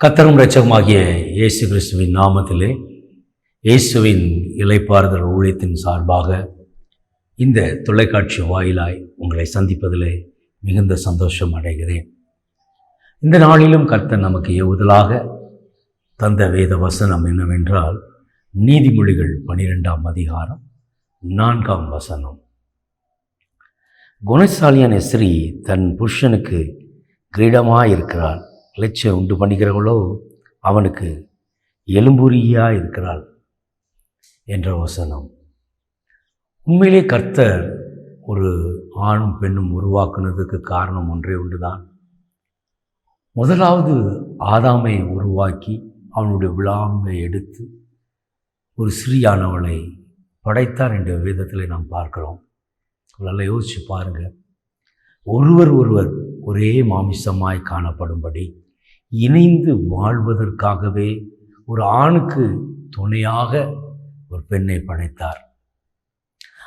கத்தரும் ரச்சகமாகிய இயேசு கிறிஸ்துவின் நாமத்திலே இயேசுவின் இலைப்பாறுதல் ஊழியத்தின் சார்பாக இந்த தொலைக்காட்சி வாயிலாய் உங்களை சந்திப்பதிலே மிகுந்த சந்தோஷம் அடைகிறேன். இந்த நாளிலும் கர்த்தர் நமக்கு ஏவுதலாக தந்த வேத வசனம் என்னவென்றால் நீதிமொழிகள் பனிரெண்டாம் அதிகாரம் நான்காம் வசனம். குணசாலியான ஸ்ரீ தன் புருஷனுக்கு கிரீடமாக இருக்கிறாள் இலட்சியம் உண்டு பண்ணிக்கிறவங்களோ அவனுக்கு எலும்புரியாக இருக்கிறாள் என்ற வசனம். உண்மையிலே கர்த்தர் ஒரு ஆணும் பெண்ணும் உருவாக்குனதுக்கு காரணம் ஒன்றே உண்டுதான் முதலாவது ஆதாமை உருவாக்கி அவனுடைய விழாமை எடுத்து ஒரு சிறியானவளை படைத்தார் என்ற விதத்தில் நாம் பார்க்கிறோம். நல்லா யோசித்து பாருங்கள் ஒருவர் ஒருவர் ஒரே மாமிசமாய் காணப்படும்படி இணைந்து வாழ்வதற்காகவே ஒரு ஆணுக்கு துணையாக ஒரு பெண்ணை படைத்தார்.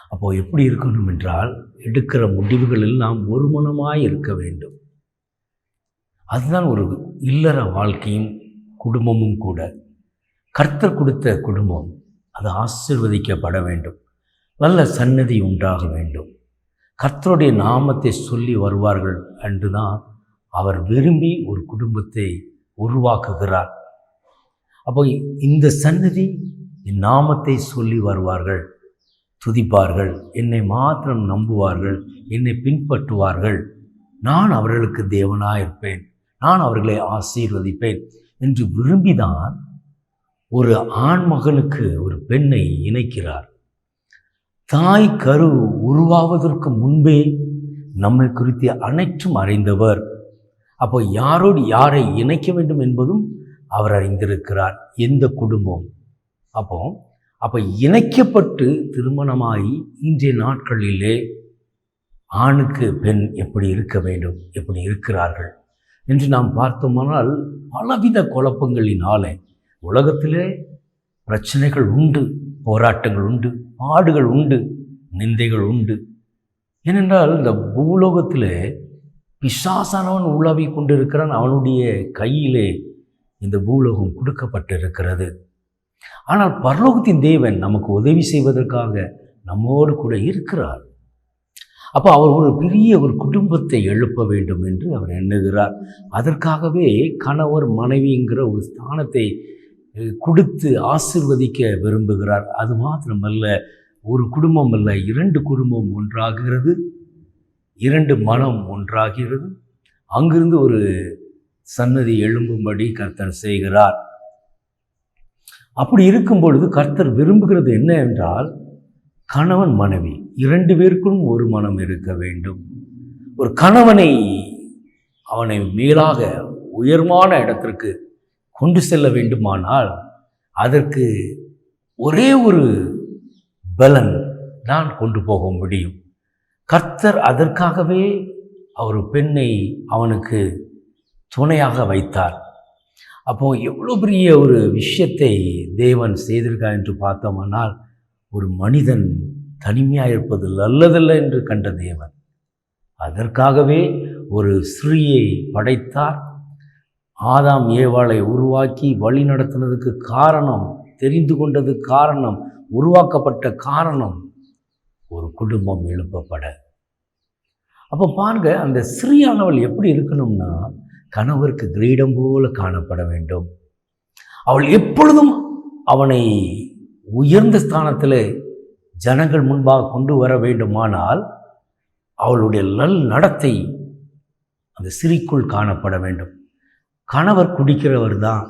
அப்போது எப்படி இருக்கணும் என்றால் எடுக்கிற முடிவுகளில் நாம் ஒருமனமாய் இருக்க வேண்டும். அதுதான் ஒரு இல்லற வாழ்க்கையும் குடும்பமும் கூட. கர்த்தர் கொடுத்த குடும்பம் அது ஆசிர்வதிக்கப்பட வேண்டும். நல்ல சன்னதி உண்டாக வேண்டும். கர்த்தருடைய நாமத்தை சொல்லி வருவார்கள் என்றுதான் அவர் விரும்பி ஒரு குடும்பத்தை உருவாக்குகிறார். அப்போ இந்த சன்னதி என் நாமத்தை சொல்லி வருவார்கள் துதிப்பார்கள் என்னை மாத்திரம் நம்புவார்கள் என்னை பின்பற்றுவார்கள். நான் அவர்களுக்கு தேவனாக இருப்பேன் நான் அவர்களை ஆசீர்வதிப்பேன் என்று விரும்பிதான் ஒரு ஆண் மகனுக்கு ஒரு பெண்ணை இணைக்கிறார். தாய் கரு உருவாவதற்கு முன்பே நம்மை குறித்து அனைத்தும் அறிந்தவர் அப்போ யாரோடு யாரை இணைக்க வேண்டும் என்பதும் அவர் அறிந்திருக்கிறார். எந்த குடும்பம்? அப்போ அப்போ இணைக்கப்பட்டு திருமணமாகி இன்றைய நாட்களிலே ஆணுக்கு பெண் எப்படி இருக்க வேண்டும்? எப்படி இருக்கிறார்கள்? என்று நாம் பார்த்தோமானால் பலவித குழப்பங்களினாலே உலகத்திலே பிரச்சனைகள் உண்டு போராட்டங்கள் உண்டு பாடுகள் உண்டு நிந்தைகள் உண்டு. ஏனென்றால் இந்த பூலோகத்தில் பிசாசானவன் உலாவி கொண்டிருக்கிறான். அவனுடைய கையிலே இந்த பூலோகம் கொடுக்கப்பட்டிருக்கிறது. ஆனால் பரலோகத்தின் தேவன் நமக்கு உதவி செய்வதற்காக நம்மோடு கூட இருக்கிறார். அப்போ அவர் ஒரு பெரிய ஒரு குடும்பத்தை எழுப்ப வேண்டும் என்று அவர் எண்ணுகிறார். அதற்காகவே கணவர் மனைவிங்கிற ஒரு ஸ்தானத்தை கொடுத்து ஆசிர்வதிக்க விரும்புகிறார். அது மாத்திரமல்ல ஒரு குடும்பம் அல்ல இரண்டு குடும்பம் ஒன்றாகிறது. இரண்டு மனம் ஒன்றாகிறது. அங்கிருந்து ஒரு சன்னதி எழும்பும்படி கர்த்தர் செய்கிறார். அப்படி இருக்கும் பொழுது கர்த்தர் விரும்புகிறது என்ன என்றால் கணவன் மனைவி இரண்டு பேருக்கும் ஒரு மனம் இருக்க வேண்டும். ஒரு கணவனை அவனை மேலாக உயர்மான இடத்திற்கு கொண்டு செல்ல வேண்டுமானால் அதற்கு ஒரே ஒரு பலன் தான் கொண்டு போக முடியும். கர்த்தர் அதற்காகவே அவர் பெண்ணை அவனுக்கு துணையாக வைத்தார். அப்போது எவ்வளோ பெரிய ஒரு விஷயத்தை தேவன் செய்திருக்கார் என்று பார்த்தோமானால் ஒரு மனிதன் தனிமையாக இருப்பது நல்லதல்ல என்று கண்ட தேவன். அதற்காகவே ஒரு ஸ்ரீயை படைத்தார். ஆதாம் ஏவாளை உருவாக்கி வழி நடத்தினதுக்கு காரணம் தெரிந்து கொண்டது காரணம் உருவாக்கப்பட்ட காரணம் ஒரு குடும்பம் எழுப்பப்பட. அப்போ பாருங்க அந்த ஸ்ரீயானவள் எப்படி இருக்கணும்னா கணவருக்கு கிரீடம் போல காணப்பட வேண்டும். அவள் எப்பொழுதும் அவனை உயர்ந்த ஸ்தானத்தில் ஜனங்கள் முன்பாக கொண்டு வர வேண்டுமானால் அவளுடைய நல் நடத்தை அந்த சிறிக்குள் காணப்பட வேண்டும். கணவர் குடிக்கிறவர் தான்.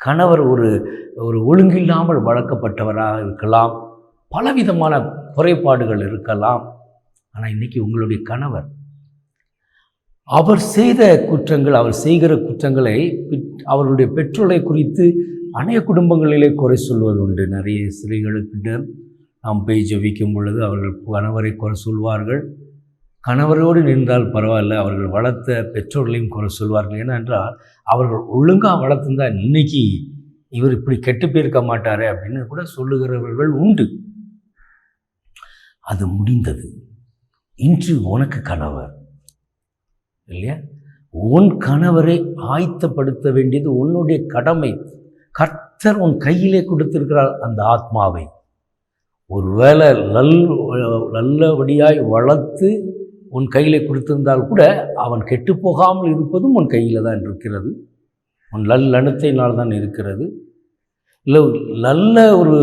கணவர் ஒரு ஒரு ஒழுங்கில்லாமல் வளர்க்கப்பட்டவராக இருக்கலாம். பலவிதமான குறைபாடுகள் இருக்கலாம். ஆனால் இன்னைக்கு உங்களுடைய கணவர் அவர் செய்த குற்றங்கள் அவர் செய்கிற குற்றங்களை அவர்களுடைய பெற்றோரை குறித்து அநேக குடும்பங்களிலே குறை சொல்வது உண்டு. நிறைய ஸ்திரீகளுக்கிட்ட நாம் போய் ஜபிக்கும் பொழுது அவர்கள் கணவரை குறை சொல்வார்கள். கணவரோடு நின்றால் பரவாயில்ல அவர்கள் வளர்த்த பெற்றோர்களையும் குறை சொல்வார்கள். ஏனென்றால் அவர்கள் ஒழுங்காக வளர்த்துருந்தால் இன்னைக்கு இவர் இப்படி கெட்டு போயிருக்க மாட்டாரே அப்படின்னு கூட சொல்லுகிறவர்கள் உண்டு. அது முடிந்தது. இன்று உனக்கு கணவர். இல்லையா? உன் கணவரை ஆயத்தப்படுத்த வேண்டியது உன்னுடைய கடமை. கர்த்தர் உன் கையிலே கொடுத்திருக்கிறார் அந்த ஆத்மாவை. ஒருவேளை நல் நல்லபடியாய் வளர்த்து உன் கையிலே கொடுத்திருந்தால் கூட அவன் கெட்டு போகாமல் இருப்பதும் உன் கையில் தான் இருக்கிறது. உன் நல்லெண்ணத்தினால் தான் இருக்கிறது. இல்லை நல்ல ஒரு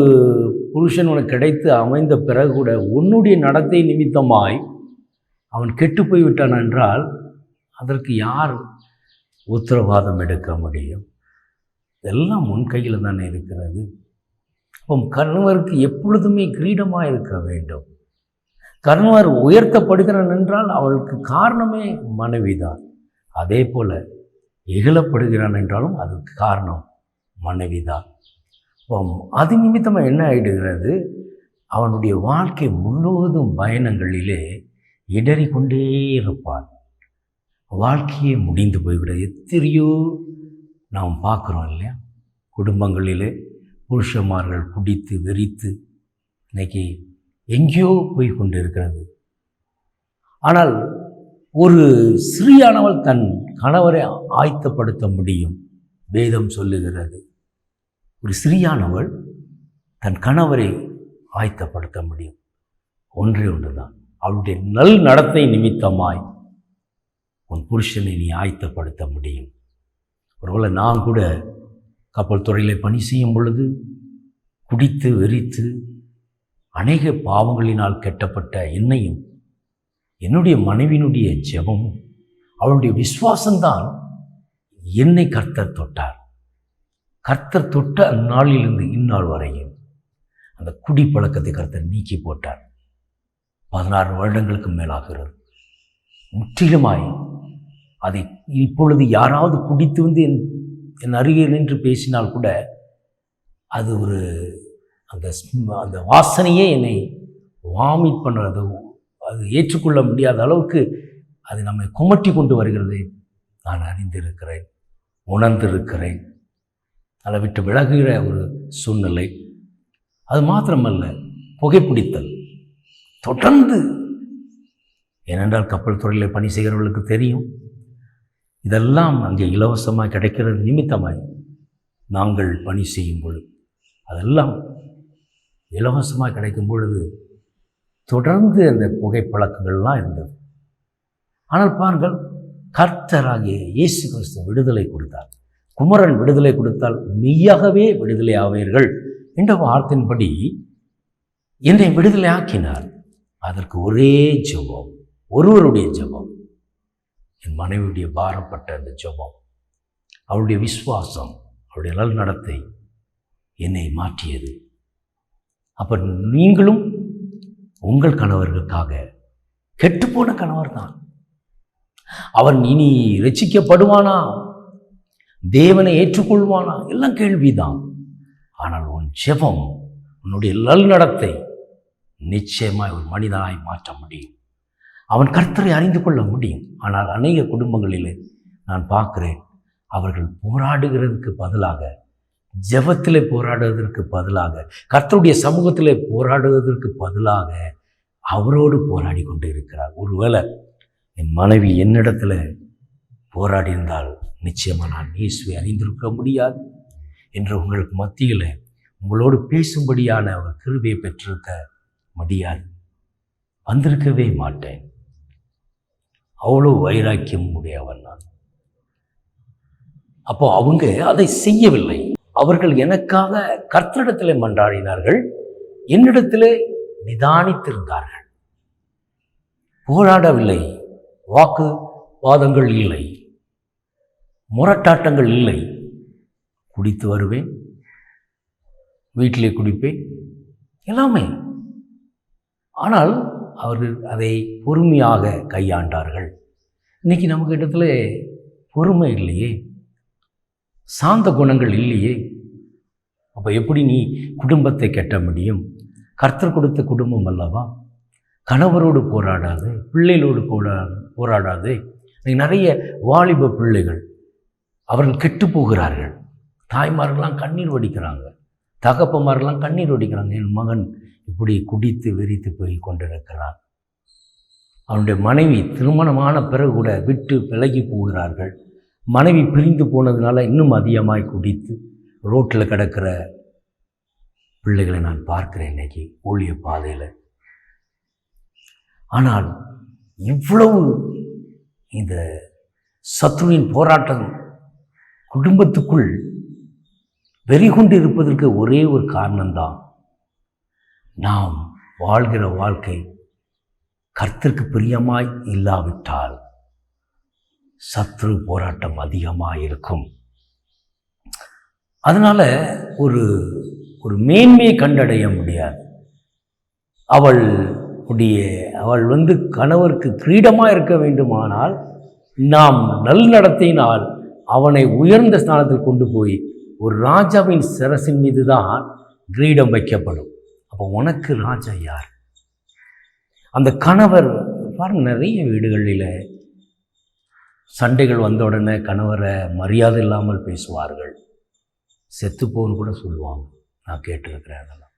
புருஷன் உனக்கு கிடைத்து அமைந்த பிறகு கூட உன்னுடைய நடத்தை நிமித்தமாய் அவன் கெட்டு போய்விட்டான் என்றால் அதற்கு யார் உத்தரவாதம் எடுக்க முடியும்? எல்லாம் உன் கையில் தானே இருக்கிறது. அப்போ கணவருக்கு எப்பொழுதுமே கிரீடமாக இருக்க வேண்டும். கணவர் உயர்த்தப்படுகிறான் என்றால் அவளுக்கு காரணமே மனைவிதான். அதே போல் இகழப்படுகிறான் என்றாலும் அதுக்கு காரணம் மனைவிதான். தான் அது நிமித்தமாக என்ன ஆகிடுகிறது அவனுடைய வாழ்க்கை முழுவதும் பயணங்களிலே இடறி கொண்டே இருப்பான். வாழ்க்கையே முடிந்து போய்விட. எத்தனையோ நாம் பார்க்குறோம் இல்லையா? குடும்பங்களிலே புருஷமார்கள் குடித்து வெறித்து இன்னைக்கு எங்கேயோ போய் கொண்டு இருக்கிறது ஆனால் ஒரு ஸ்திரீயானவள் தன் கணவரை ஆயத்தப்படுத்த முடியும் வேதம் சொல்லுகிறது. ஒரு சிறியானவள் தன் கணவரை ஆயத்தப்படுத்த முடியும். ஒன்றே ஒன்றுதான். அவளுடைய நல் நடத்தை நிமித்தமாய் உன் புருஷனை நீ ஆயத்தப்படுத்த முடியும். ஒருவேளை நான் கூட கப்பல் துறையில் பணி செய்யும் பொழுது குடித்து வெறித்து அநேக பாவங்களினால் கெட்டப்பட்ட என்னையும் என்னுடைய மனைவியினுடைய ஜெபமும் அவளுடைய விசுவாசம்தான் என்னை கர்த்தர் தொட்டார். கர்த்தர் தொட்ட அந்நாளிலிருந்து இந்நாள் வரையும் அந்த குடி பழக்கத்தை கர்த்தர் நீக்கி போட்டார். பதினாறு வருடங்களுக்கு மேலாகிறது. முற்றிலுமாய் அதை இப்பொழுது யாராவது குடித்து வந்து என் என் அருகே நின்று பேசினால் கூட அது ஒரு அந்த அந்த வாசனையே என்னை வாமிட் பண்ணுறது அது ஏற்றுக்கொள்ள முடியாத அளவுக்கு அது நம்மை குமட்டி கொண்டு வருகிறதை நான் அறிந்திருக்கிறேன் உணர்ந்திருக்கிறேன். அதை விட்டு விலகுகிற ஒரு சூழ்நிலை. அது மாத்திரமல்ல புகைப்பிடித்தல். தொடர்ந்து. ஏனென்றால் கப்பல் துறையில் பணி செய்கிறவர்களுக்கு தெரியும். இதெல்லாம் அங்கே இலவசமாக கிடைக்கிறது நிமித்தமாய் நாங்கள் பணி செய்யும் பொழுது. அதெல்லாம் இலவசமாக கிடைக்கும் பொழுது தொடர்ந்து அந்த புகைப்பழக்கங்கள்லாம் இருந்தது. ஆனால் பாருங்கள் கர்த்தராகிய இயேசு கிறிஸ்து விடுதலை கொடுத்தார். குமரன் விடுதலை கொடுத்தால் மெய்யாகவே விடுதலை ஆவீர்கள் என்ற வார்த்தையின்படி என்னை விடுதலை ஆக்கினார். அதற்கு ஒரே ஜெபம் ஒருவருடைய ஜெபம். என் மனைவியுடைய பாரப்பட்ட அந்த ஜெபம் அவளுடைய விசுவாசம் அவளுடைய நல்நடத்தை என்னை மாற்றியது. அப்போ நீங்களும் உங்கள் கணவர்களுக்காக கெட்டுப்போன கணவர் தான் அவன் இனி ரட்சிக்கப்படுவானா தேவனை ஏற்றுக்கொள்வானா? எல்லாம் கேள்விதான். ஆனால் உன் ஜெபம் உன்னுடைய நல்நடத்தை நிச்சயமாய் ஒரு மனிதனாய் மாற்ற முடியும். அவன் கர்த்தரை அறிந்து கொள்ள முடியும். ஆனால் அநேக குடும்பங்களில் நான் பார்க்குறேன் அவர்கள் போராடுகிறதுக்கு பதிலாக ஜெபத்தில் போராடுவதற்கு பதிலாக கர்த்தருடைய சமூகத்தில் போராடுவதற்கு பதிலாக அவரோடு போராடி கொண்டு இருக்கிறார் ஒருவேளை என் மனைவி என்னிடத்தில் போராடி இருந்தால் நிச்சயமாக நான் இயேசுவை அறிந்திருக்க முடியாது என்று உங்களுக்கு மத்தியில் உங்களோடு பேசும்படியான ஒரு கிருபையை பெற்றிருக்க முடியாது வந்திருக்கவே மாட்டேன். அவ்வளோ வைராக்கியம் உடையவன் நான். அப்போ அவங்க அதை செய்யவில்லை. அவர்கள் எனக்காக கர்த்தரிடத்தில் மன்றாடினார்கள். என்னிடத்தில் நிதானித்திருந்தார்கள். போராடவில்லை. வாக்கு வாதங்கள் இல்லை. முரட்டாட்டங்கள் இல்லை. குடித்து வருவேன். வீட்டிலே குடிப்பேன். எல்லாமே. ஆனால் அவர்கள் அதை பொறுமையாக கையாண்டார்கள். இன்றைக்கி நமக்கு இடத்துல பொறுமை இல்லையே. சாந்த குணங்கள் இல்லையே. அப்போ எப்படி நீ குடும்பத்தை கெட்ட முடியும்? கர்த்தர் கொடுத்த குடும்பம் அல்லவா? கணவரோடு போராடாது. பிள்ளைகளோடு போரா போராடாது. நிறைய வாலிப பிள்ளைகள் அவர்கள் கெட்டு போகிறார்கள் தாய்மார்கள்லாம் கண்ணீர் வடிக்கிறாங்க. தகப்பமார்கள்லாம் கண்ணீர் வடிக்கிறாங்க. என் மகன் இப்படி குடித்து வெறித்து போய் கொண்டிருக்கிறான். அவனுடைய மனைவி திருமணமான பிறகு கூட விட்டு விலகி போகிறார்கள். மனைவி பிரிந்து போனதுனால இன்னும் அதிகமாய் குடித்து ரோட்டில் கிடக்கிற பிள்ளைகளை நான் பார்க்கிறேன் இன்னைக்கு ஊழிய பாதையில். ஆனால் இவ்வளவு இந்த சத்ருவின் போராட்டம் குடும்பத்துக்குள் வெறிகொண்டு இருப்பதற்கு ஒரே ஒரு காரணம்தான் நாம் வாழ்கிற வாழ்க்கை கர்த்தருக்கு பிரியமாய் இல்லாவிட்டால் சத்ரு போராட்டம் அதிகமாக இருக்கும் அதனால் ஒரு ஒரு மேன்மையை கண்டடைய முடியாது. அவள் உடைய அவள் வந்து கணவருக்கு கிரீடமாக இருக்க வேண்டுமானால் நாம் நல் நடத்தினால் அவனை உயர்ந்த ஸ்தானத்தில் கொண்டு போய் ஒரு ராஜாவின் சிரசின் மீது தான் கிரீடம் வைக்கப்படும். அப்போ உனக்கு ராஜா யார்? அந்த கணவர் பாருங்க நிறைய வீடுகளில் சண்டைகள் வந்த உடனே கணவரை மரியாதை இல்லாமல் பேசுவார்கள். செத்துப்போன்னு கூட சொல்லுவாங்க. நான் கேட்டிருக்கிறேன் அதெல்லாம்.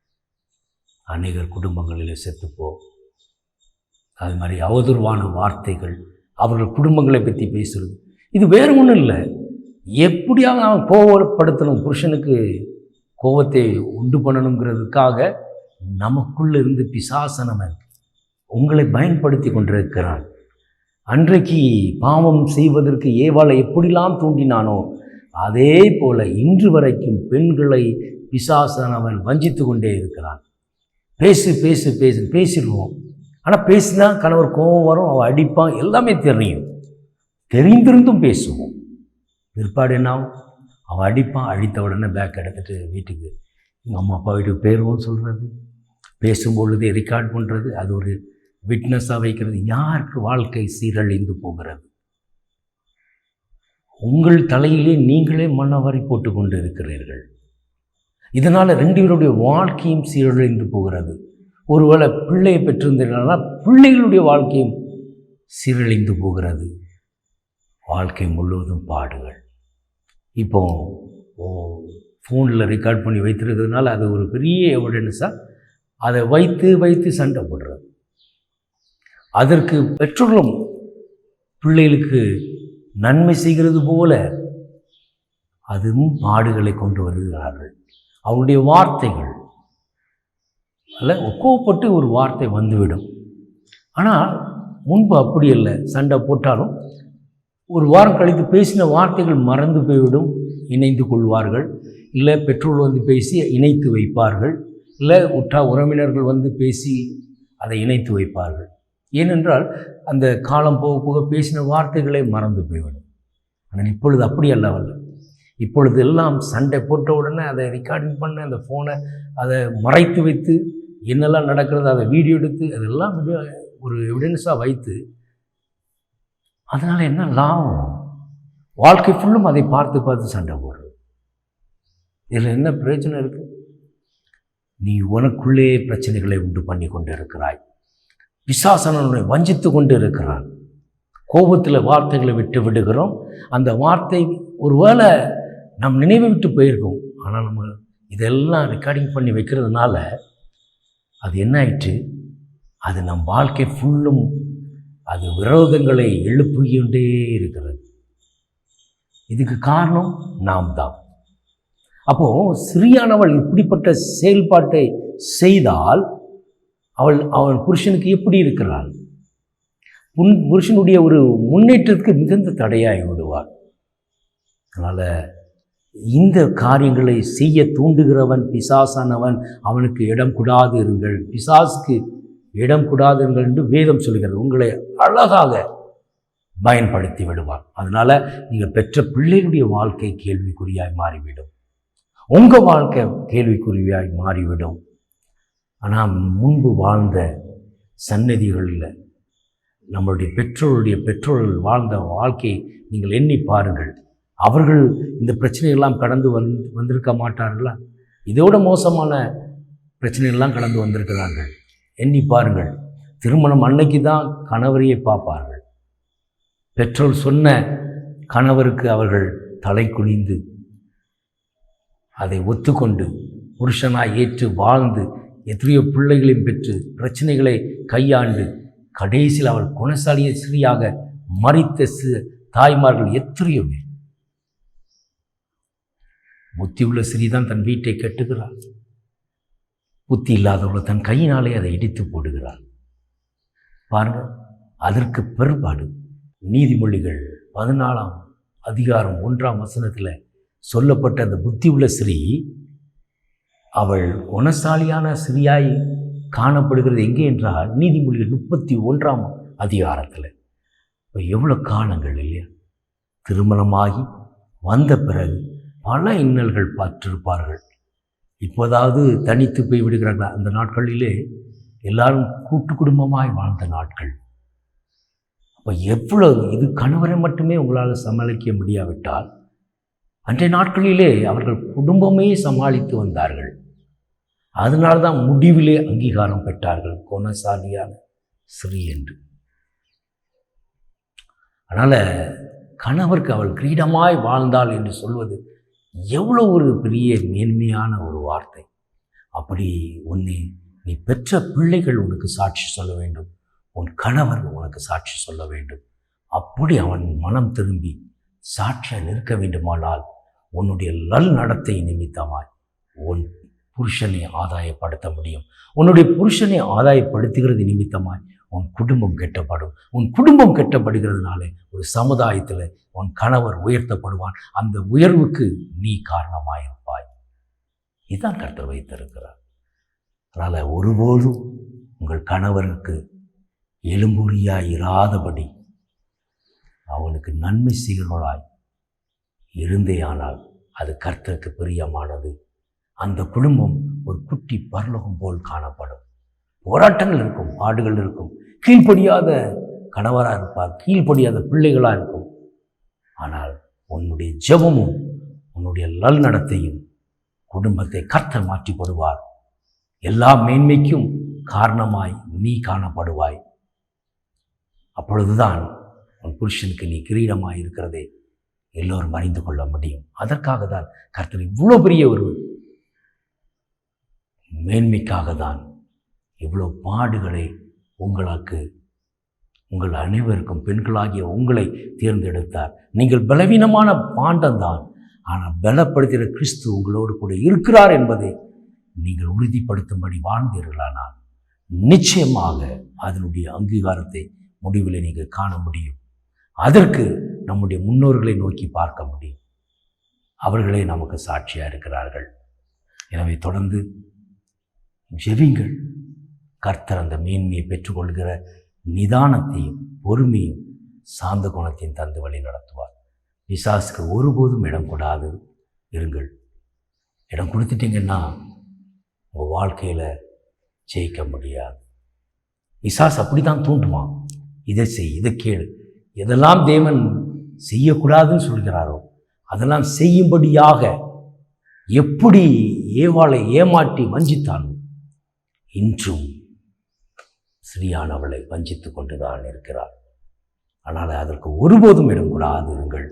அநேகர் குடும்பங்களில் செத்துப்போ அது மாதிரி அவதூறுவான வார்த்தைகள். அவர்கள் குடும்பங்களை பற்றி பேசுறது. இது வேறு ஒன்றும் இல்லை. எப்படியாவது அவன் கோவப்படுத்தணும். புருஷனுக்கு கோபத்தை உண்டு பண்ணணுங்கிறதுக்காக நமக்குள்ளே இருந்து பிசாசனவன் உங்களை பயன்படுத்தி கொண்டிருக்கிறான். அன்றைக்கு பாவம் செய்வதற்கு ஏவாளை எப்படிலாம் தூண்டினானோ அதே போல இன்று வரைக்கும் பெண்களை பிசாசனவன் வஞ்சித்து கொண்டே இருக்கிறான். பேசு பேசு பேசு பேசிடுவோம். ஆனால் பேசினா கணவர் கோபம் வரும் அவள் அடிப்பான் எல்லாமே தெரியும். தெரிந்திருந்தும் பேசுவோம். பிற்பாடு என்ன ஆகும்? அவன் அடிப்பான் அடித்த உடனே பேக் எடுத்துகிட்டு வீட்டுக்கு. எங்கள் அம்மா அப்பா வீட்டுக்கு பேருவோம் சொல்கிறது பேசும்பொழுது ரெக்கார்ட் பண்ணுறது அது ஒரு விட்னஸாக வைக்கிறது. யாருக்கு வாழ்க்கை சீரழிந்து போகிறது? உங்கள் தலையிலே நீங்களே மண்ணவாரி போட்டு கொண்டு இருக்கிறீர்கள் இதனால் ரெண்டு பேருடைய வாழ்க்கையும் சீரழிந்து போகிறது. ஒருவேளை பிள்ளையை பெற்றிருந்தீர்கள்னா பிள்ளைகளுடைய வாழ்க்கையும் சீரழிந்து போகிறது. வாழ்க்கை முழுவதும் பாடுகள். இப்போ ஃபோனில் ரெக்கார்ட் பண்ணி வைத்திருக்கிறதுனால அது ஒரு பெரிய எவிடன்ஸாக அதை வைத்து வைத்து சண்டை போடுறது. அதற்கு பெற்றோர்களும் பிள்ளைகளுக்கு நன்மை செய்கிறது போல அதுவும் பாடுகளை கொண்டு வருகிறார்கள். அவருடைய வார்த்தைகள் அல்ல கோவப்பட்டு ஒரு வார்த்தை வந்துவிடும். ஆனால் முன்பு அப்படி இல்லை சண்டை போட்டாலும் ஒரு வாரம் கழித்து பேசின வார்த்தைகள் மறந்து போய்விடும். இணைந்து கொள்வார்கள். இல்லை பெற்றோர் வந்து பேசி இணைத்து வைப்பார்கள். இல்லை உற்றா உறவினர்கள் வந்து பேசி அதை இணைத்து வைப்பார்கள். ஏனென்றால் அந்த காலம் போக போக பேசின வார்த்தைகளை மறந்து போய்விடும். ஆனால் இப்பொழுது அப்படி அல்லவல்ல. இப்பொழுது எல்லாம் சண்டை போட்ட உடனே அதை ரெக்கார்டிங் பண்ண அந்த ஃபோனை அதை மறைத்து வைத்து என்னெல்லாம் நடக்கிறது அதை வீடியோ எடுத்து அதெல்லாம் ஒரு எவிடன்ஸாக வைத்து அதனால் என்ன லாபம்? வாழ்க்கை ஃபுல்லும் அதை பார்த்து பார்த்து சண்டை போடுறது. இதில் என்ன பிரயோஜனம் இருக்குது நீ உனக்குள்ளே பிரச்சனைகளை உண்டு பண்ணி கொண்டு இருக்கிறாய் பிசாசனனை வஞ்சித்து கொண்டு இருக்கிறான். கோபத்தில் வார்த்தைகளை விட்டு விடுகிறோம். அந்த வார்த்தை ஒருவேளை நம் நினைவை விட்டு போயிருக்கோம். ஆனால் நம்ம இதெல்லாம் ரெக்கார்டிங் பண்ணி வைக்கிறதுனால அது என்ன ஆயிட்டு அது நம் வாழ்க்கை ஃபுல்லும் அது விரோதங்களை எழுப்புகின்றே இருக்கிறது. இதுக்கு காரணம் நாம் தான் அப்போ சிறியானவள் இப்படிப்பட்ட செயல்பாட்டை செய்தால் அவள் அவள் புருஷனுக்கு எப்படி இருக்கிறாள்? புன் புருஷனுடைய ஒரு முன்னேற்றத்துக்கு மிகுந்த தடையாகி விடுவார் அதனால் இந்த காரியங்களை செய்ய தூண்டுகிறவன் பிசாசானவன் அவனுக்கு இடம் கூடாது இருங்கள். பிசாசுக்கு இடம் கூடாது என்று வேதம் சொல்கிறது. உங்களை அழகாக பயன்படுத்தி விடுவார். அதனால் நீங்கள் பெற்ற பிள்ளைகளுடைய வாழ்க்கை கேள்விக்குறியாய் மாறிவிடும். உங்கள் வாழ்க்கை கேள்விக்குறியாய் மாறிவிடும். ஆனால் முன்பு வாழ்ந்த சன்னதிகளில் நம்மளுடைய பெற்றோருடைய பெற்றோர்கள் வாழ்ந்த வாழ்க்கையை நீங்கள் எண்ணி பாருங்கள். அவர்கள் இந்த பிரச்சனையெல்லாம் கடந்து வந் வந்திருக்க மாட்டார்களா? இதோட மோசமான பிரச்சனையெல்லாம் கடந்து வந்திருக்கிறார்கள். எண்ணி பாருங்கள். திருமணம் அன்னைக்கு தான் கணவரையே பார்ப்பார்கள். பெற்றோர் சொன்ன கணவருக்கு அவர்கள் தலை குனிந்து அதை ஒத்துக்கொண்டு புருஷனாய் ஏற்று வாழ்ந்து எத்தனையோ பிள்ளைகளையும் பெற்று பிரச்சனைகளை கையாண்டு கடைசியில் அவள் குணசாலிய ஸ்ரீயாக மறித்த சி- தாய்மார்கள் எத்தனையோ பேர். புத்தி உள்ள ஸ்ரீ தான் தன் வீட்டை கட்டுகிறாள். புத்தி இல்லாதவள் தன் கையினாலே அதை இடித்து போடுகிறாள் பாருங்கள் அதற்கு பெரும்பாடு நீதிமொழிகள் பதினாலாம் அதிகாரம் ஒன்றாம் வசனத்தில் சொல்லப்பட்ட அந்த புத்தி உள்ள ஸ்ரீ அவள் குணசாலியான ஸ்ரீயாய் காணப்படுகிறது எங்கே என்றால் நீதிமொழிகள் முப்பத்தி ஒன்றாம் அதிகாரத்தில். இப்போ எவ்வளோ காலங்கள் இல்லையா? திருமணமாகி வந்த பிறகு பல இன்னல்கள் பார்த்திருப்பார்கள். இப்போதாவது தனித்து போய் விடுகிறார்களா? அந்த நாட்களிலே எல்லாரும் கூட்டு குடும்பமாய் வாழ்ந்த நாட்கள். அப்போ எவ்வளவு இது கணவரை மட்டுமே உங்களால் சமாளிக்க முடியாவிட்டால் அன்றைய நாட்களிலே அவர்கள் குடும்பமே சமாளித்து வந்தார்கள். அதனால தான் முடிவிலே அங்கீகாரம் பெற்றார்கள் குணசாலியான ஸ்ரீ என்று. அதனால் கணவருக்கு அவள் கிரீடமாய் வாழ்ந்தாள் என்று சொல்வது எவ்வளோ ஒரு பெரிய மேன்மையான ஒரு வார்த்தை. அப்படி உன்னை நீ பெற்ற பிள்ளைகள் உனக்கு சாட்சி சொல்ல வேண்டும். உன் கணவர் உனக்கு சாட்சி சொல்ல வேண்டும். அப்படி அவன் மனம் திரும்பி சாட்சியாக நிற்க வேண்டுமானால் உன்னுடைய நல் நடத்தை நிமித்தமாய் உன் புருஷனை ஆதாயப்படுத்த முடியும். உன்னுடைய புருஷனை ஆதாயப்படுத்துகிறது நிமித்தமாய் உன் குடும்பம் கெட்டப்படும். உன் குடும்பம் கெட்டப்படுகிறதுனால ஒரு சமுதாயத்தில் உன் கணவர் உயர்த்தப்படுவான். அந்த உயர்வுக்கு நீ காரணமாயிருப்பாய். இதுதான் கர்த்தர் வைத்திருக்கிறார். அதனால் ஒருபோதும் உங்கள் கணவருக்கு எலும்புரியாய் இராதபடி அவனுக்கு நன்மை செய்கிறவளாய் இருந்தேயானால் அது கர்த்தருக்கு பிரியமானது. அந்த குடும்பம் ஒரு குட்டி பரலோகம் போல் காணப்படும். போராட்டங்கள் இருக்கும் பாடுகள் இருக்கும். கீழ்ப்படியாத கணவராக இருப்பார் கீழ்ப்படியாத பிள்ளைகளாக இருக்கும். ஆனால் உன்னுடைய ஜெபமும் உன்னுடைய லல் நடத்தையும் குடும்பத்தை கர்த்தர் மாற்றி போடுவார் எல்லா மேன்மைக்கும் காரணமாய் நீ காணப்படுவாய். அப்பொழுதுதான் உன் புருஷனுக்கு நீ கிரீடமாக இருக்கிறதே. எல்லோரும் அறிந்து கொள்ள முடியும். அதற்காக தான் கர்த்தர் இவ்வளோ பெரிய ஒரு மேன்மைக்காக தான் இவ்வளோ பாடுகளை உங்களுக்கு உங்கள் அனைவருக்கும் பெண்களாகிய உங்களை தேர்ந்தெடுத்தார். நீங்கள் பலவீனமான பாண்டம்தான் ஆனால் பலப்படுத்துகிற கிறிஸ்து உங்களோடு கூட இருக்கிறார் என்பதை நீங்கள் உறுதிப்படுத்தும்படி வாழ்ந்தீர்களானால் நிச்சயமாக அதனுடைய அங்கீகாரத்தை முடிவில் நீங்கள் காண முடியும். அதற்கு நம்முடைய முன்னோர்களை நோக்கி பார்க்க முடியும். அவர்களே நமக்கு சாட்சியாக இருக்கிறார்கள். எனவே தொடர்ந்து ஜெபிங்கள் கர்த்தர் அந்த மேன்மையை பெற்றுக்கொள்கிற நிதானத்தையும் பொறுமையும் சாந்த குணத்தையும் தந்து வழி நடத்துவார். பிசாசுக்கு ஒருபோதும் இடம் கொடாது இருங்கள். இடம் கொடுத்துட்டீங்கன்னா உங்கள் வாழ்க்கையில் ஜெயிக்க முடியாது. பிசாசு அப்படி தான் தூண்டுவான் இதை செய் இதை கேளு. எதெல்லாம் தேவன் செய்யக்கூடாதுன்னு சொல்கிறாரோ அதெல்லாம் செய்யும்படியாக எப்படி ஏவாளை ஏமாற்றி வஞ்சித்தானோ இன்றும் ஸ்ரீயானவளை வஞ்சித்து கொண்டுதான் இருக்கிறார் ஆனால் அதற்கு ஒருபோதும் இடம் இருங்கள்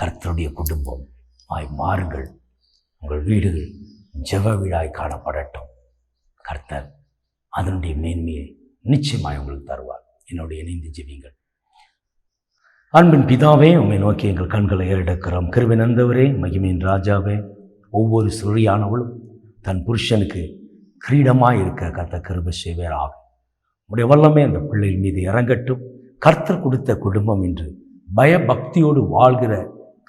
கர்த்தருடைய குடும்பம் ஆய் மாறுங்கள். உங்கள் வீடுகள் ஜெவ வீடாய் காணப்படட்டும். கர்த்தர் அதனுடைய மேன்மையை நிச்சயமாய் உங்களுக்கு தருவார். என்னுடைய இணைந்து ஜெவிங்கள் அன்பின் பிதாவே உண்மை நோக்கி எங்கள் கண்களை ஏறெடுக்கிறோம். கிருவி நந்தவரே மகிமையின் ராஜாவே ஒவ்வொரு சுழியானவளும் தன் புருஷனுக்கு கிரீடமாக இருக்க கர்த்த கிருபை ஆகும் உடைய வல்லமே அந்த பிள்ளைகள் மீது இறங்கட்டும். கர்த்தர் கொடுத்த குடும்பம் என்று பயபக்தியோடு வாழ்கிற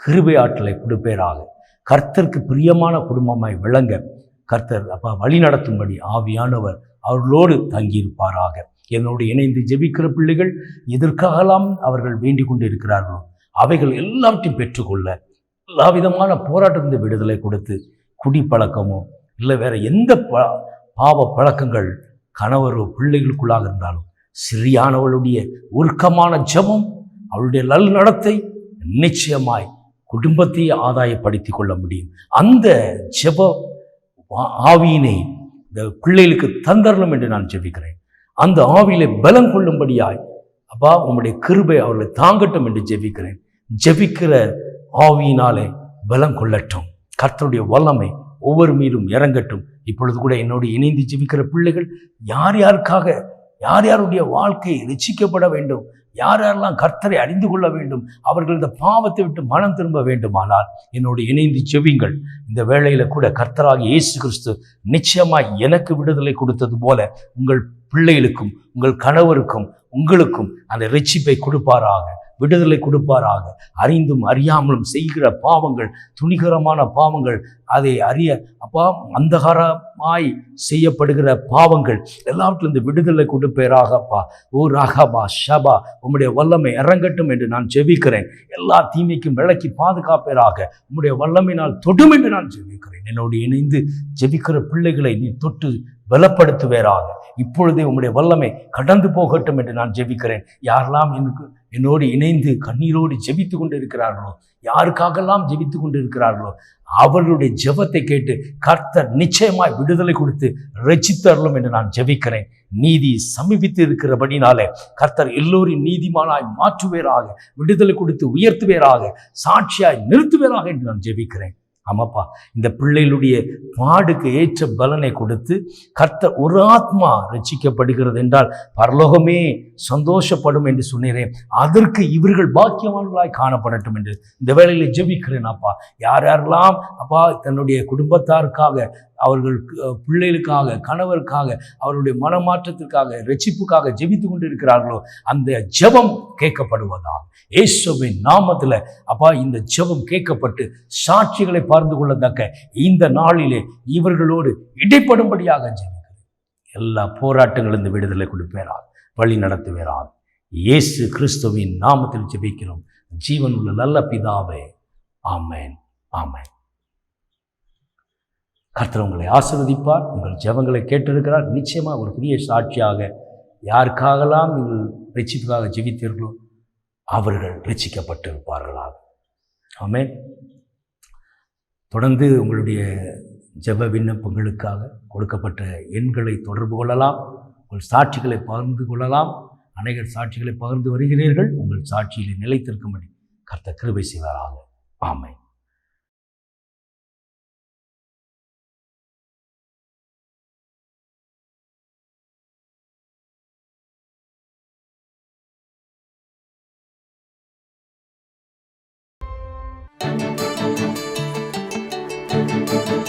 கிருபை ஆற்றலை கொடுப்பேராக. கர்த்தருக்கு பிரியமான குடும்பமாய் விளங்க கர்த்தர் அப்பா வழி நடத்தும்படி ஆவியானவர் அவர்களோடு தங்கியிருப்பாராக. என்னோடு இணைந்து ஜெபிக்கிற பிள்ளைகள் எதற்காகலாம் அவர்கள் வேண்டிக் கொண்டு இருக்கிறார்களோ அவைகள் எல்லாவற்றையும் பெற்றுக்கொள்ள எல்லா விதமான போராட்டத்திலிருந்து விடுதலை கொடுத்து குடி பழக்கமோ இல்லை வேற எந்த ப பாவ பழக்கங்கள் கணவரோ பிள்ளைகளுக்குள்ளாக இருந்தாலும் சிறியானவளுடைய உருக்கமான ஜெபம் அவளுடைய நல் நடத்தை நிச்சயமாய் குடும்பத்தை ஆதாயப்படுத்தி கொள்ள முடியும். அந்த ஜப ஆவியினை இந்த பிள்ளைகளுக்கு தந்தரணும் என்று நான் ஜெபிக்கிறேன். அந்த ஆவியிலே பலம் கொள்ளும்படியாய் அப்பா உங்களுடைய கிருபை அவர்களை தாங்கட்டும் என்று ஜெபிக்கிறேன். ஜெபிக்கிற ஆவியினாலே பலம் கொள்ளட்டும். கர்த்தருடைய வல்லமை ஒவ்வொரு மீதும் இறங்கட்டும். இப்பொழுது கூட என்னோடு இணைந்து ஜெபிக்கிற பிள்ளைகள் யார் யாருக்காக யார் யாருடைய வாழ்க்கை ரட்சிக்கப்பட வேண்டும்? யார் யாரெல்லாம் கர்த்தரை அறிந்து கொள்ள வேண்டும்? அவர்கள் இந்த பாவத்தை விட்டு மனம் திரும்ப வேண்டுமானால் என்னோடு இணைந்து செவிங்கள் இந்த வேளையில் கூட கர்த்தராக இயேசு கிறிஸ்து நிச்சயமாக எனக்கு விடுதலை கொடுத்தது போல உங்கள் பிள்ளைகளுக்கும் உங்கள் கணவருக்கும் உங்களுக்கும் அந்த ரட்சிப்பை கொடுப்பாராக. விடுதலை கொடுப்பாராக. அறிந்தும் அறியாமலும் செய்கிற பாவங்கள் துணிகரமான பாவங்கள் அதை அறிய அப்பா அந்தகாரமாய் செய்யப்படுகிற பாவங்கள் எல்லாவற்றிலிருந்து விடுதலை கொடுப்பேராக அப்பா. ஓ ராகபா ஷபா உம்முடைய வல்லமை இறங்கட்டும் என்று நான் ஜெபிக்கிறேன். எல்லா தீமைக்கும் விளக்கி பாதுகாப்பேராக. உம்முடைய வல்லமையினால் தொடும் என்று நான் ஜெபிக்கிறேன். என்னோடு இணைந்து ஜெபிக்கிற பிள்ளைகளை நீ தொட்டு பலப்படுத்துவேராக இப்பொழுதே உம்முடைய வல்லமை கடந்து போகட்டும் என்று நான் ஜெபிக்கிறேன். யாரெல்லாம் எனக்கு என்னோடு இணைந்து கண்ணீரோடு ஜெபித்து கொண்டு இருக்கிறார்களோ யாருக்காகலாம் ஜெபித்து கொண்டு இருக்கிறார்களோ அவர்களுடைய ஜெபத்தை கேட்டு கர்த்தர் நிச்சயமாய் விடுதலை கொடுத்து ரசித்தரலும் என்று நான் ஜெபிக்கிறேன். நீதி சமீபித்து இருக்கிறபடினாலே கர்த்தர் எல்லோரின் நீதிமானாய் மாற்றுவேராக விடுதலை கொடுத்து உயர்த்துவேராக சாட்சியாய் நிறுத்துவேராக என்று நான் ஜெபிக்கிறேன். ஆமாப்பா இந்த பிள்ளைகளுடைய பாடுக்கு ஏற்ற பலனை கொடுத்து கர்த்த ஒரு ஆத்மா ரசிக்கப்படுகிறது என்றால் பரலோகமே சந்தோஷப்படும் என்று சொன்னேன். அதற்கு இவர்கள் பாக்கியவான்களாய் காணப்படட்டும் என்று இந்த வேளையில் ஜெபிக்கிறேன் அப்பா. யார் யாரெல்லாம் அப்பா தன்னுடைய குடும்பத்தாருக்காக அவர்கள் பிள்ளைகளுக்காக கணவருக்காக அவருடைய மனமாற்றத்திற்காக ரட்சிப்புக்காக ஜெபித்து கொண்டு இருக்கிறார்களோ அந்த ஜெபம் கேட்கப்படுவதால் இயேசுவின் நாமத்தில் அப்பா இந்த ஜெபம் கேட்கப்பட்டு சாட்சிகளை பார்த்து கொள்ளத்தக்க இந்த நாளிலே இவர்களோடு இடைப்படும்படியாக ஜெபிக்கிறேன். எல்லா போராட்டங்களிலிருந்து விடுதலை கொடுப்பேரால் வழி நடத்துவேரால் இயேசு கிறிஸ்துவின் நாமத்தில் ஜெபிக்கிறோம். ஜீவன் உள்ள நல்ல பிதாவே ஆமேன் ஆமேன். கர்த்தர் உங்களை ஆசிர்வதிப்பார் உங்கள் ஜெபங்களை கேட்டிருக்கிறார். நிச்சயமாக ஒரு பெரிய சாட்சியாக யாருக்காகலாம் நீங்கள் ரட்சிப்புக்காக ஜெபித்தீர்களோ அவர்கள் ரட்சிக்கப்பட்டிருப்பார்களாக. ஆமேன். தொடர்ந்து உங்களுடைய ஜப விண்ணப்பங்களுக்காக கொடுக்கப்பட்ட எண்களை தொடர்பு கொள்ளலாம். உங்கள் சாட்சிகளை பகிர்ந்து கொள்ளலாம். அநேகர் சாட்சிகளை பகிர்ந்து வருகிறீர்கள். உங்கள் சாட்சியிலே நிலைத்திருக்கும்படி கர்த்த கிருபை செய்வாராக. ஆமென்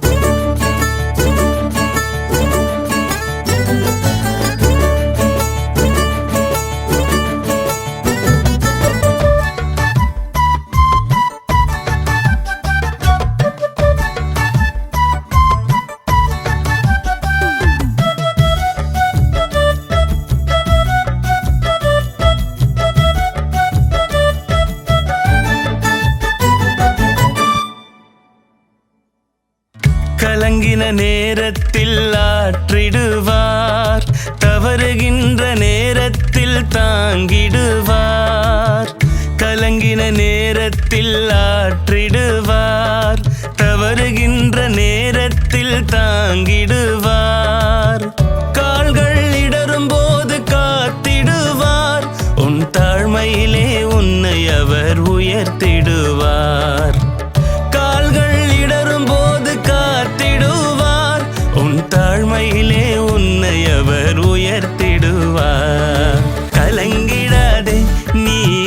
கலங்கின நேரத்தில் ஆற்றிடுவார். தவறுகின்ற நேரத்தில் தாங்கிடுவார். கலங்கின நேரத்தில் ஆற்றிடுவார். தவறுகின்ற நேரத்தில் தாங்கிடுவார். கால்கள் இடரும் போது காத்திடுவார். உன் தாழ்மையிலே உன்னை அவர் உயர்த்திடுவார்.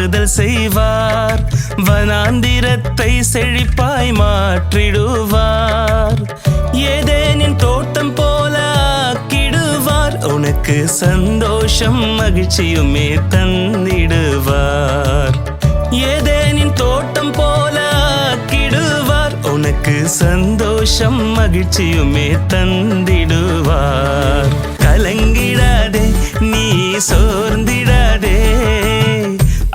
ஆறுதல் செய்வார். வனாந்திரத்தை செழிப்பாய் மாற்றிடுவார். ஏதேனின் தோட்டம் போல ஆக்கிடுவார். உனக்கு சந்தோஷம் மகிழ்ச்சியுமே தந்திடுவார் ஏதேனின் தோட்டம் போல ஆக்கிடுவார். உனக்கு சந்தோஷம் மகிழ்ச்சியுமே தந்திடுவார் கலங்கிடாதே நீ சோர்ந்திடாதே.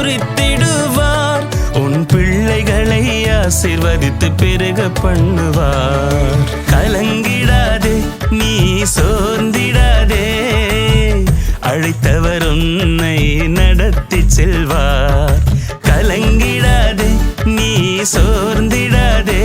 பொறித்திடுவார் உன் பிள்ளைகளை ஆசிர்வதித்து பெருக பண்ணுவார். கலங்கிடாதே நீ சோர்ந்திடாதே. அழைத்தவர் உன்னை நடத்தி செல்வார். கலங்கிடாதே நீ சோர்ந்திடாதே.